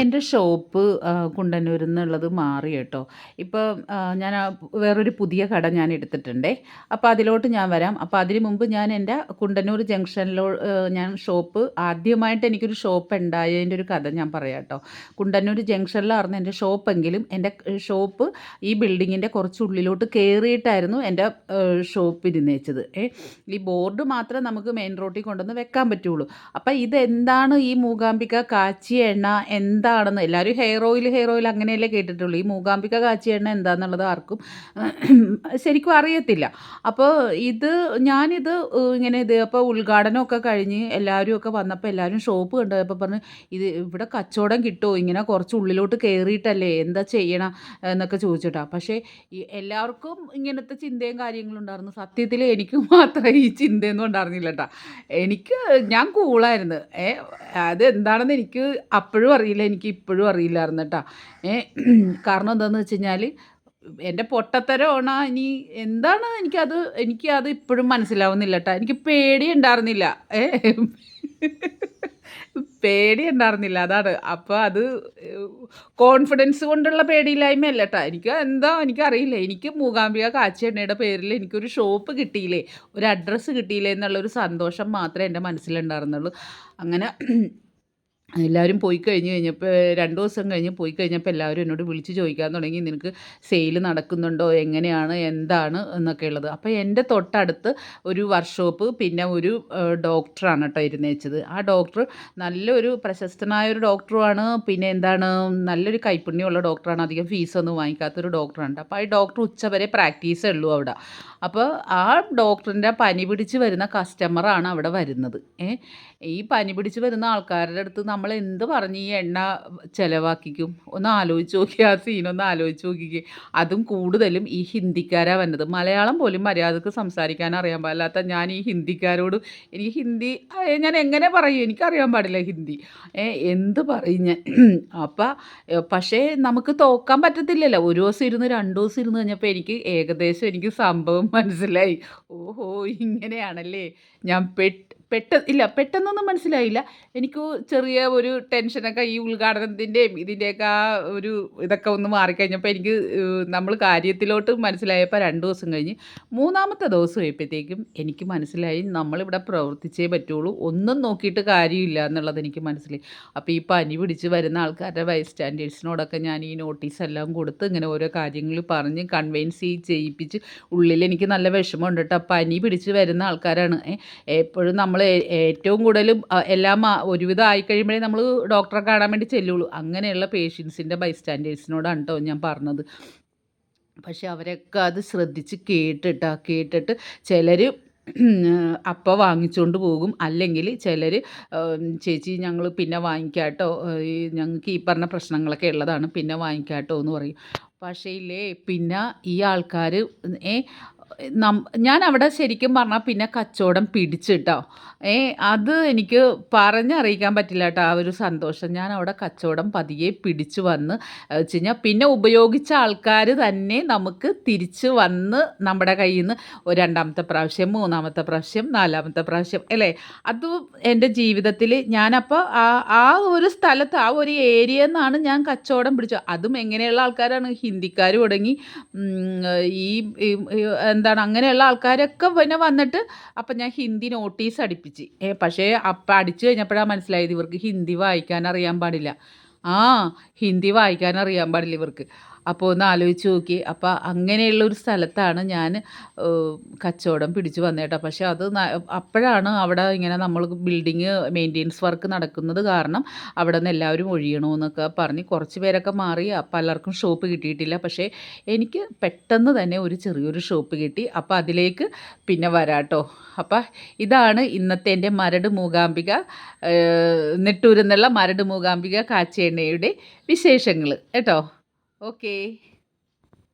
എന്റെ ഷോപ്പ് കുണ്ടന്നൂരിൽ നിന്നുള്ളത് മാറി കേട്ടോ. ഇപ്പോൾ ഞാൻ വേറൊരു പുതിയ കട ഞാൻ എടുത്തിട്ടുണ്ടേ. അപ്പോൾ അതിലോട്ട് ഞാൻ വരാം. അപ്പോൾ അതിന് മുമ്പ് ഞാൻ എന്റെ കുണ്ടന്നൂർ ജംഗ്ഷനിലോ ഞാൻ ഷോപ്പ് ആദ്യമായിട്ട് എനിക്കൊരു ഷോപ്പ് ഉണ്ടായതിന്റെ ഒരു കഥ ഞാൻ പറയാം കേട്ടോ. കുണ്ടന്നൂർ ജംഗ്ഷനിലായിരുന്നു എന്റെ ഷോപ്പെങ്കിലും എന്റെ ഷോപ്പ് ഈ ബിൽഡിങ്ങിന്റെ കുറച്ച് ഉള്ളിലോട്ട് കയറിയിട്ടായിരുന്നു എന്റെ ഷോപ്പ് ഇരുന്നേച്ചത് ഏ ഈ ബോർഡ് മാത്രം നമുക്ക് മെയിൻ റോട്ടിൽ കൊണ്ടുവന്ന് വെക്കാൻ പറ്റുള്ളൂ. അപ്പോൾ ഇതെന്താണ് ഈ മൂകാംബിക കാച്ചി എണ്ണ എന്താണെന്ന്. എല്ലാവരും ഹെയർ ഓയിൽ ഹെയർ ഓയിൽ അങ്ങനെയല്ലേ കേട്ടിട്ടുള്ളൂ. ഈ മൂകാംബിക കാച്ചി എണ്ണ എന്താണെന്നുള്ളത് ആർക്കും ശരിക്കും അറിയത്തില്ല. അപ്പോൾ ഇത് ഞാനിത് ഇങ്ങനെ ഇത് അപ്പോൾ ഉദ്ഘാടനമൊക്കെ കഴിഞ്ഞ് എല്ലാവരും ഒക്കെ വന്നപ്പോൾ എല്ലാവരും ഷോപ്പ് കണ്ടപ്പോൾ പറഞ്ഞു ഇത് ഇവിടെ കച്ചവടം കിട്ടുമോ? ഇങ്ങനെ കുറച്ച് ഉള്ളിലോട്ട് കയറിയിട്ടല്ലേ? എന്താ ചെയ്യണം? എന്നൊക്കെ ചോദിച്ചിട്ടാണ് പക്ഷേ എല്ലാവർക്കും ഇങ്ങനത്തെ ചിന്തയും കാര്യങ്ങളും ഉണ്ടായിരുന്നു. സത്യത്തിൽ എനിക്ക് മാത്രമേ ഈ ചിന്തയൊന്നും ഉണ്ടായിരുന്നില്ല കേട്ടോ എനിക്ക് ഞാൻ കൂളായിരുന്നു ഏ അതെന്താണെന്ന് എനിക്ക് അപ്പോഴും അറിയില്ല എനിക്ക് ഇപ്പോഴും അറിയില്ലായിരുന്നു കേട്ടോ. ഏ കാരണം എന്താണെന്ന് വെച്ച് കഴിഞ്ഞാൽ എന്റെ പൊട്ടത്തരമാണോ ഇനി എന്താണ് എനിക്കത് എനിക്ക് അത് ഇപ്പോഴും മനസ്സിലാവുന്നില്ല കേട്ടോ. എനിക്ക് പേടി ഉണ്ടായിരുന്നില്ല. ഏ പേടി ഉണ്ടായിരുന്നില്ല അതാണ്. അപ്പോൾ അത് കോൺഫിഡൻസ് കൊണ്ടുള്ള പേടിയില്ലായ്മ അല്ല കേട്ടോ. എനിക്ക് എന്താ എനിക്കറിയില്ല. എനിക്ക് മൂകാംബിക കാച്ചെണ്ണയുടെ പേരിൽ എനിക്കൊരു ഷോപ്പ് കിട്ടിയില്ലേ ഒരു അഡ്രസ്സ് കിട്ടിയില്ലേ എന്നുള്ളൊരു സന്തോഷം മാത്രമേ എന്റെ മനസ്സിലുണ്ടായിരുന്നുള്ളൂ. അങ്ങനെ എല്ലാവരും പോയി കഴിഞ്ഞ് കഴിഞ്ഞപ്പോൾ രണ്ട് ദിവസം കഴിഞ്ഞ് പോയി കഴിഞ്ഞപ്പോൾ എല്ലാവരും എന്നോട് വിളിച്ച് ചോദിക്കാൻ തുടങ്ങി നിനക്ക് സെയിൽ നടക്കുന്നുണ്ടോ? എങ്ങനെയാണ്? എന്താണ്? എന്നൊക്കെ ഉള്ളത് അപ്പോൾ എന്റെ തൊട്ടടുത്ത് ഒരു വർക്ക്ഷോപ്പ് പിന്നെ ഒരു ഡോക്ടറാണ് കേട്ടോ ഇരുന്നേച്ചത് ആ ഡോക്ടർ നല്ലൊരു പ്രശസ്തനായ ഒരു ഡോക്ടറുമാണ്. പിന്നെ എന്താണ് നല്ലൊരു കൈപ്പുണ്യമുള്ള ഡോക്ടറാണ്. അധികം ഫീസൊന്നും വാങ്ങിക്കാത്തൊരു ഡോക്ടറാണ് അപ്പോൾ ആ ഡോക്ടർ ഉച്ചവരെ പ്രാക്ടീസേ ഉള്ളൂ അവിടെ. അപ്പോൾ ആ ഡോക്ടറിന്റെ പനി പിടിച്ച് വരുന്ന കസ്റ്റമറാണ് അവിടെ വരുന്നത്. ഈ പനി പിടിച്ച് വരുന്ന ആൾക്കാരുടെ അടുത്ത് നമ്മൾ എന്ത് പറഞ്ഞ് ഈ എണ്ണ ചിലവാക്കിക്കും? ഒന്ന് ആലോചിച്ച് നോക്കി ആ സീനൊന്ന് ആലോചിച്ച് നോക്കിക്കുക അതും കൂടുതലും ഈ ഹിന്ദിക്കാരാണ് വന്നത്. മലയാളം പോലും മര്യാദയ്ക്ക് സംസാരിക്കാൻ അറിയാൻ പാടില്ലാത്ത ഞാൻ ഈ ഹിന്ദിക്കാരോട് എനിക്ക് ഹിന്ദി ഞാൻ എങ്ങനെ പറയും? എനിക്കറിയാൻ പാടില്ല ഹിന്ദി. എന്ത് പറയും ഞാൻ? അപ്പോൾ പക്ഷേ നമുക്ക് തോക്കാൻ പറ്റത്തില്ലല്ലോ. ഒരു ദിവസം ഇരുന്ന് രണ്ട് ദിവസം ഇരുന്ന് കഴിഞ്ഞപ്പോൾ എനിക്ക് ഏകദേശം എനിക്ക് സംഭവം മനസ്സിലായി. ഓഹോ ഇങ്ങനെയാണല്ലേ? ഞാൻ പെട്ട് പെട്ട ഇല്ല പെട്ടെന്നൊന്നും മനസ്സിലായില്ല. എനിക്ക് ചെറിയ ഒരു ടെൻഷനൊക്കെ ഈ ഉദ്ഘാടനത്തിന്റെയും ഇതിന്റെയൊക്കെ ആ ഒരു ഇതൊക്കെ ഒന്ന് മാറിക്കഴിഞ്ഞപ്പോൾ എനിക്ക് നമ്മൾ കാര്യത്തിലോട്ട് മനസ്സിലായപ്പോൾ രണ്ട് ദിവസം കഴിഞ്ഞ് മൂന്നാമത്തെ ദിവസം ആയപ്പോഴത്തേക്കും എനിക്ക് മനസ്സിലായി നമ്മളിവിടെ പ്രവർത്തിച്ചേ പറ്റുള്ളൂ. ഒന്നും നോക്കിയിട്ട് കാര്യമില്ല എന്നുള്ളത് എനിക്ക് മനസ്സിലായി. അപ്പോൾ ഈ പനി പിടിച്ച് വരുന്ന ആൾക്കാരുടെ ബൈ സ്റ്റാൻഡേർഡ്സിനോടൊക്കെ ഞാൻ ഈ നോട്ടീസ് എല്ലാം കൊടുത്ത് ഇങ്ങനെ ഓരോ കാര്യങ്ങൾ പറഞ്ഞ് കൺവിൻസ് ചെയ്യിപ്പിച്ച് ഉള്ളിൽ എനിക്ക് നല്ല വിഷമമുണ്ട് കേട്ടോ. പനി പിടിച്ച് വരുന്ന ആൾക്കാരാണ്. എപ്പോഴും നമ്മൾ നമ്മൾ ഏറ്റവും കൂടുതലും എല്ലാം ഒരുവിധം ആയിക്കഴിയുമ്പോഴേ നമ്മൾ ഡോക്ടറെ കാണാൻ വേണ്ടി ചെല്ലുള്ളൂ. അങ്ങനെയുള്ള പേഷ്യൻസിന്റെ ബൈസ്റ്റാൻഡേഴ്സിനോടാണ് കേട്ടോ ഞാൻ പറഞ്ഞത്. പക്ഷെ അവരൊക്കെ അത് ശ്രദ്ധിച്ച് കേട്ടിട്ടാ കേട്ടിട്ട് ചിലർ അപ്പം വാങ്ങിച്ചുകൊണ്ട് പോകും. അല്ലെങ്കിൽ ചിലർ ചേച്ചി ഞങ്ങൾ പിന്നെ വാങ്ങിക്കാട്ടോ ഈ ഞങ്ങൾക്ക് ഈ പറഞ്ഞ പ്രശ്നങ്ങളൊക്കെ ഉള്ളതാണ് പിന്നെ വാങ്ങിക്കാട്ടോ എന്ന് പറയും. പക്ഷേ ഇല്ലേ പിന്നെ ഈ ആൾക്കാർ നം ഞാൻ അവിടെ ശരിക്കും പറഞ്ഞാൽ പിന്നെ കച്ചവടം പിടിച്ചിട്ടോ. ഏ അത് എനിക്ക് പറഞ്ഞറിയിക്കാൻ പറ്റില്ല കേട്ടോ ആ ഒരു സന്തോഷം. ഞാൻ അവിടെ കച്ചവടം പതിയെ പിടിച്ചു വന്ന് വെച്ച് കഴിഞ്ഞാൽ പിന്നെ ഉപയോഗിച്ച ആൾക്കാർ തന്നെ നമുക്ക് തിരിച്ച് വന്ന് നമ്മുടെ കയ്യിൽ നിന്ന് രണ്ടാമത്തെ പ്രാവശ്യം മൂന്നാമത്തെ പ്രാവശ്യം നാലാമത്തെ പ്രാവശ്യം അല്ലേ? അത് എന്റെ ജീവിതത്തിൽ ഞാനപ്പോൾ ആ ആ ഒരു സ്ഥലത്ത് ആ ഒരു ഏരിയ എന്നാണ് ഞാൻ കച്ചവടം പിടിച്ചത്. അതും എങ്ങനെയുള്ള ആൾക്കാരാണ്? ഹിന്ദിക്കാർ തുടങ്ങി ഈ എന്താണ് അങ്ങനെയുള്ള ആൾക്കാരൊക്കെ പിന്നെ വന്നിട്ട് അപ്പം ഞാൻ ഹിന്ദി നോട്ടീസ് അടിപ്പിച്ച്. ഏ പക്ഷേ അപ്പം അടിച്ചു കഴിഞ്ഞപ്പോഴാണ് മനസ്സിലായത് ഇവർക്ക് ഹിന്ദി വായിക്കാൻ അറിയാൻ പാടില്ല. ആ ഹിന്ദി വായിക്കാൻ അറിയാൻ പാടില്ല ഇവർക്ക്. അപ്പോൾ ഒന്ന് ആലോചിച്ച് നോക്കി. അപ്പോൾ അങ്ങനെയുള്ള ഒരു സ്ഥലത്താണ് ഞാൻ കച്ചവടം പിടിച്ചു വന്നേട്ടോ പക്ഷേ അത് അപ്പോഴാണ് അവിടെ ഇങ്ങനെ നമ്മൾ ബിൽഡിങ് മെയിന്റെനൻസ് വർക്ക് നടക്കുന്നത് കാരണം അവിടെ നിന്ന് എല്ലാവരും ഒഴിയണമെന്നൊക്കെ പറഞ്ഞ് കുറച്ച് പേരൊക്കെ മാറി. പലർക്കും ഷോപ്പ് കിട്ടിയിട്ടില്ല. പക്ഷേ എനിക്ക് പെട്ടെന്ന് തന്നെ ഒരു ചെറിയൊരു ഷോപ്പ് കിട്ടി. അപ്പോൾ അതിലേക്ക് പിന്നെ വരാട്ടോ അപ്പം ഇതാണ് ഇന്നത്തെ എന്റെ മരട് മൂകാംബിക നെട്ടൂരെന്നുള്ള മരട് മൂകാംബിക കാച്ചെണ്ണയുടെ വിശേഷങ്ങൾ കേട്ടോ? Okay